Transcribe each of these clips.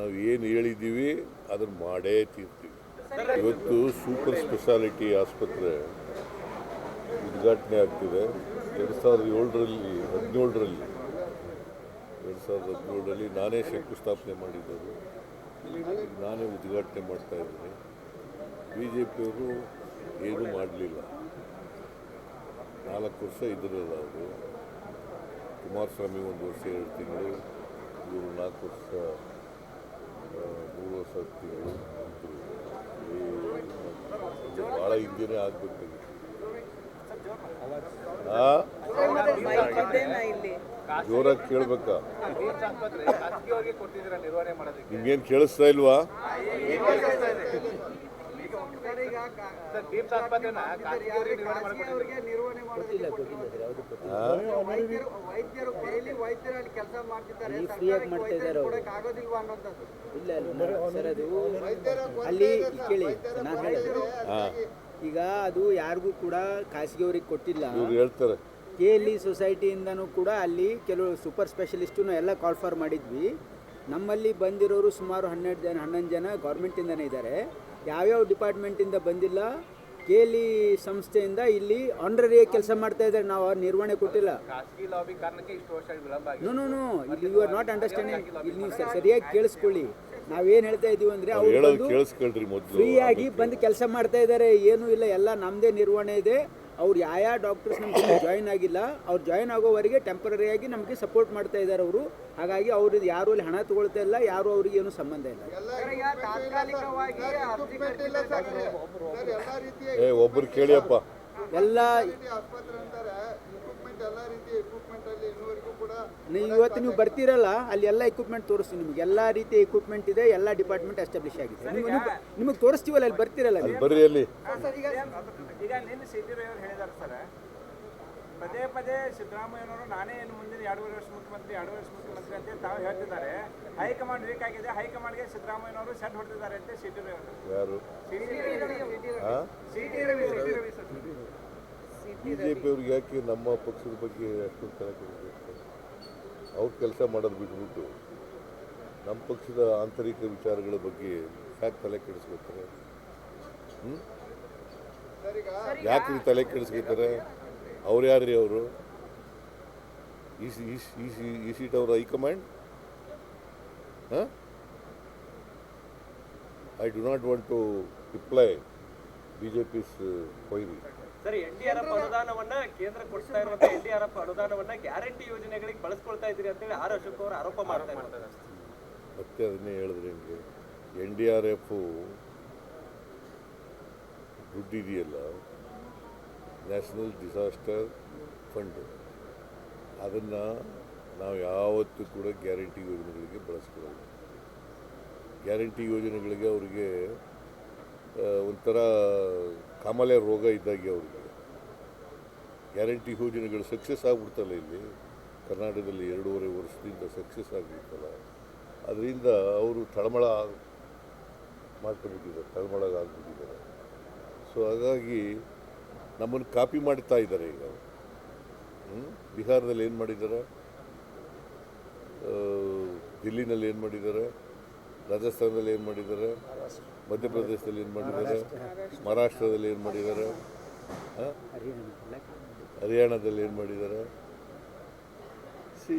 ನಾವು ಏನು ಹೇಳಿದ್ದೀವಿ ಅದನ್ನು ಮಾಡೇ ತೀರ್ತೀವಿ. ಇವತ್ತು ಸೂಪರ್ ಸ್ಪೆಷಾಲಿಟಿ ಆಸ್ಪತ್ರೆ ಉದ್ಘಾಟನೆ ಆಗ್ತಿದೆ. ಎರಡು ಸಾವಿರದ ಏಳರಲ್ಲಿ ಹದಿನೇಳರಲ್ಲಿ ಎರಡು ಸಾವಿರದ ಹದಿನೇಳರಲ್ಲಿ ನಾನೇ ಶಂಕುಸ್ಥಾಪನೆ ಮಾಡಿದ್ದರು ನಾನೇ ಉದ್ಘಾಟನೆ ಮಾಡ್ತಾ ಇದ್ದೀನಿ. ಬಿ ಜೆ ಪಿಯವರು ಏನೂ ಮಾಡಲಿಲ್ಲ. ನಾಲ್ಕು ವರ್ಷ ಇದ್ರಲ್ಲ ಅವರು. ಕುಮಾರಸ್ವಾಮಿ ಒಂದು ವರ್ಷ ಎರಡು ತಿಂಗಳು ಇವರು ನಾಲ್ಕು ವರ್ಷ ಆ, ಮೂರು ವರ್ಷ ಹತ್ತು ತಿಂಗಳು ಇದ್ರು ಭಾಳ ಹಿಂದಿನೇ ಆಗಬೇಕಾಗಿತ್ತು ಜೋರಾಗಿ ಕೇಳ್ಬೇಕಾ ನಿಮ್ಗೇನು ಕೇಳಿಸ್ತಾ ಇಲ್ವಾ ಸರ್ ಬೀಮ್ಸ್ ಆಸ್ಪತ್ರೆನ ಖಾಸಗಿಯವರಿಗೆ ನಿರ್ವಹಣೆ ಮಾಡ್ಕೊಟ್ಟಿದ್ದೀರಾ ಆ? ವೈದ್ಯರು ವೈದ್ಯರು ಡೈಲಿ ವೈದ್ಯರು ಅಲ್ಲಿ ಕೆಲಸ ಮಾಡ್ತಿದ್ದಾರೆ. ಇಲ್ಲ ಸರ್ ಅದು ಕೇಳಿ ನಾನು ಈಗ ಅದು ಯಾರಿಗೂ ಕೂಡ ಖಾಸಗಿಯವ್ರಿಗೆ ಕೊಟ್ಟಿಲ್ಲ. ಹೇಳ್ತಾರೆ. ಕೆ ಎಲ್ ಇ ಸೊಸೈಟಿಯಿಂದನೂ ಕೂಡ ಅಲ್ಲಿ ಕೆಲವು ಸೂಪರ್ ಸ್ಪೆಷಲಿಸ್ಟು ಎಲ್ಲ ಕಾಲ್ ಫಾರ್ ಮಾಡಿದ್ವಿ. ನಮ್ಮಲ್ಲಿ ಬಂದಿರೋರು ಸುಮಾರು ಹನ್ನೆರಡು ಜನ ಹನ್ನೊಂದು ಜನ ಗೌರ್ಮೆಂಟಿಂದನೇ ಇದ್ದಾರೆ. ಯಾವ್ಯಾವ ಡಿಪಾರ್ಟ್ಮೆಂಟಿಂದ ಬಂದಿಲ್ಲ ಕೇಲಿ ಸಂಸ್ಥೆಯಿಂದ ಇಲ್ಲಿ ಆನ್ರರಿ ಕೆಲಸ ಮಾಡ್ತಾ ಇದ್ದಾರೆ. ನಾವು ಅವ್ರ ನಿರ್ವಹಣೆ ಕೊಟ್ಟಿಲ್ಲ. ಖಾಸಗಿ ಲಾಬಿ ಕಾರಣಕ್ಕೆ ಇಷ್ಟು ವಿಳಂಬ ಆಗಿದೆ. ನೋ ನೋ ನೋ ಇಲ್ಲಿ ಯು ಆರ್ ನಾಟ್ ಅಂಡರ್ಸ್ಟ್ಯಾಂಡಿಂಗ್ ಇಲ್ಲಿ ನೀವು ಸರಿಯಾಗಿ ಕೇಳಿಸ್ಕೊಳ್ಳಿ. ನಾವೇನು ಹೇಳ್ತಾ ಇದೀವಿ ಅಂದರೆ ಅವರು ಫ್ರೀಯಾಗಿ ಬಂದು ಕೆಲಸ ಮಾಡ್ತಾ ಇದ್ದಾರೆ. ಏನೂ ಇಲ್ಲ. ಎಲ್ಲ ನಮ್ಮದೇ ನಿರ್ವಹಣೆ ಇದೆ. ಅವ್ರು ಯಾವ ಡಾಕ್ಟರ್ಸ್ ನಮಗೆ ಜಾಯಿನ್ ಆಗಿಲ್ಲ ಅವ್ರು ಜಾಯಿನ್ ಆಗೋವರೆಗೆ ಟೆಂಪರರಿಯಾಗಿ ನಮಗೆ ಸಪೋರ್ಟ್ ಮಾಡ್ತಾ ಇದ್ದಾರೆ ಅವರು. ಹಾಗಾಗಿ ಅವ್ರದ್ದು ಯಾರು ಅಲ್ಲಿ ಹಣ ತಗೊಳ್ತಾ ಇಲ್ಲ ಯಾರು ಅವ್ರಿಗೆ ಏನು ಸಂಬಂಧ ಇಲ್ಲ. ಏ ಒಬ್ರು ಕೇಳಿಯಪ್ಪ. ಎಲ್ಲ ಆಸ್ಪತ್ರೆ ಅಂತಾರೆ ಇಕ್ವಿಪ್ಮೆಂಟ್ ಎಲ್ಲ ರೀತಿಯ ಇಕ್ವಿಪ್ಮೆಂಟ್ ಅಲ್ಲಿ ಇನ್ನೂವರೆಗೂ ಕೂಡ ನೀವು ಇವತ್ತು ನೀವು ಬರ್ತೀರಲ್ಲ ಅಲ್ಲಿ ಎಲ್ಲ ಎಕ್ವಿಪ್ಮೆಂಟ್ ತೋರಿಸ್ತೀವಿ ನಿಮಗೆ. ಎಲ್ಲ ರೀತಿಯ ಎಕ್ವಿಪ್ಮೆಂಟ್ ಇದೆ ಎಲ್ಲ ಡಿಪಾರ್ಟ್ಮೆಂಟ್ ಎಸ್ಟಾಬ್ಲಿಷ್ ಆಗಿದೆ. ನಿಮಗೆ ನಿಮಗೆ ತೋರಿಸ್ತೀವಲ್ಲ ಅಲ್ಲಿ ಬರ್ತೀರಲ್ಲ ಅಲ್ಲಿ ಬರ್ರಿ ಅಲ್ಲಿ. ಈಗ ನಿನ್ನೆ ಸಿದ್ದರಾಮಯ್ಯ ಹೇಳಿದಾರೆ ಸರ್. ಪದೇ ಪದೇ ಸಿದ್ದರಾಮಯ್ಯನವರು ನಾನೇ ಏನು ಮುಂದಿನ ಎರಡೂವರೆ ವರ್ಷ ಮುಖ್ಯಮಂತ್ರಿ ಎರಡು ವರ್ಷ ಮುಖ್ಯಮಂತ್ರಿ ಅಂತ ತಾವು ಹೇಳ್ತಿದ್ದಾರೆ. ಹೈಕಮಾಂಡ್ ವೀಕ್ ಆಗಿದೆ. ಹೈಕಮಾಂಡ್ಗೆ ಸಿದ್ದರಾಮಯ್ಯನವರು ಸೆಟ್ ಹೊಡೆದಿದ್ದಾರೆ ಅಂತ ಸಿದ್ದರಾಮಯ್ಯ ಯಾರು? ಅವ್ರಿಗೆ CT Ravi CT Ravi sir. B J ಪಿಯವ್ರಿಗೆ ಯಾಕೆ ನಮ್ಮ ಪಕ್ಷದ ಬಗ್ಗೆ ಅಷ್ಟೊಂದು ತಲೆ ಅವ್ರು ಕೆಲಸ ಮಾಡೋದು ಬಿಟ್ಬಿಟ್ಟು ನಮ್ಮ ಪಕ್ಷದ ಆಂತರಿಕ ವಿಚಾರಗಳ ಬಗ್ಗೆ ಯಾಕೆ ತಲೆ ಕೆಡಿಸ್ಕೊತಾರೆ? ಯಾಕೆ ತಲೆ ಕೆಡಿಸ್ಕೊತಾರೆ? ಅವ್ರು ಯಾರ್ರಿ ಅವರು? ಈ ಸಿ, ಈ ಸಿ- ಈ ಸೀಟ್ ಅವರ ಹೈಕಮಾಂಡ್? ಹಾಂ? I do not want to reply B J P's ಕೊಯ್ರಿ sir N D R F ಅನುದಾನವನ್ನ ಕೇಂದ್ರ ಕೊಡ್ತಾ ಇರುವಂತ ಎನ್ ಡಿ ಆರ್ ಎಫ್ ಅನುದಾನವನ್ನ ಗ್ಯಾರಂಟಿ ಯೋಜನೆಗಳಿಗೆ ಬಳಸ್ಕೊಳ್ತಾ ಇದ್ದೀರಿ ಅಂತೇಳಿ ಆರ್ ಅಶೋಕ್ ಅವರು ಆರೋಪ ಮಾಡ್ತಾ ಇದ್ದಾರೆ. ಮತ್ತೆ ಅದನ್ನೇ ಹೇಳಿದ್ರೆ ನಿಮಗೆ ಎನ್ ಡಿ ಆರ್ ಎಫ್ ದುಡ್ಡಿದೆಯಲ್ಲ ನ್ಯಾಷನಲ್ ಡಿಸಾಸ್ಟರ್ ಫಂಡ್ ಅದನ್ನು ನಾವು ಯಾವತ್ತೂ ಕೂಡ ಗ್ಯಾರಂಟಿ ಯೋಜನೆಗಳಿಗೆ ಬಳಸ್ಕೊಳ್ಳೋಲ್ಲ ಗ್ಯಾರಂಟಿ ಯೋಜನೆಗಳಿಗೆ ಅವರಿಗೆ ಒಂಥರ ಕಾಮಾಲೆ ರೋಗ ಇದ್ದಾಗೆ ಅವ್ರಿಗೆ. ಗ್ಯಾರಂಟಿ ಯೋಜನೆಗಳು ಸಕ್ಸಸ್ ಆಗ್ಬಿಡ್ತಲ್ಲ ಇಲ್ಲಿ. ಕರ್ನಾಟಕದಲ್ಲಿ ಎರಡೂವರೆ ವರ್ಷದಿಂದ ಸಕ್ಸಸ್ ಆಗಿಬಿಡ್ತಲ್ಲ. ಅದರಿಂದ ಅವರು ತಳಮಳ ಮಾಡ್ಕೊಂಡ್ಬಿಟ್ಟಿದ್ದಾರೆ ತಳಮಳ ಆಗ್ಬಿಟ್ಟಿದ್ದಾರೆ. ಸೊ ಹಾಗಾಗಿ ನಮ್ಮನ್ನು ಕಾಪಿ ಮಾಡ್ತಾ ಇದ್ದಾರೆ ಈಗ? ಬಿಹಾರದಲ್ಲಿ ಏನು ಮಾಡಿದ್ದಾರೆ? ದಿಲ್ಲಿನಲ್ಲಿ ಏನು ಮಾಡಿದ್ದಾರೆ? ರಾಜಸ್ಥಾನದಲ್ಲಿ ಏನು ಮಾಡಿದ್ದಾರೆ? ಮಧ್ಯಪ್ರದೇಶದಲ್ಲಿ ಏನು ಮಾಡಿದ್ದಾರೆ? ಮಹಾರಾಷ್ಟ್ರದಲ್ಲಿ ಏನು ಮಾಡಿದ್ದಾರೆ? ಹರಿಯಾಣದಲ್ಲಿ ಏನು ಮಾಡಿದ್ದಾರೆ? ಸಿ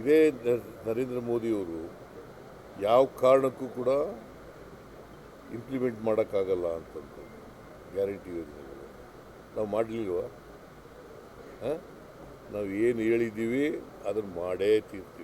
ಇದೇ ನರೇಂದ್ರ ಮೋದಿಯವರು ಯಾವ ಕಾರಣಕ್ಕೂ ಕೂಡ ಇಂಪ್ಲಿಮೆಂಟ್ ಮಾಡೋಕ್ಕಾಗಲ್ಲ ಅಂತಂದು ಗ್ಯಾರಂಟಿ ನಾವು ಮಾಡಲಿಲ್ವಾ? ನಾವು ಏನು ಹೇಳಿದ್ದೀವಿ ಅದನ್ನು ಮಾಡೇ ತೀರ್ತೀವಿ.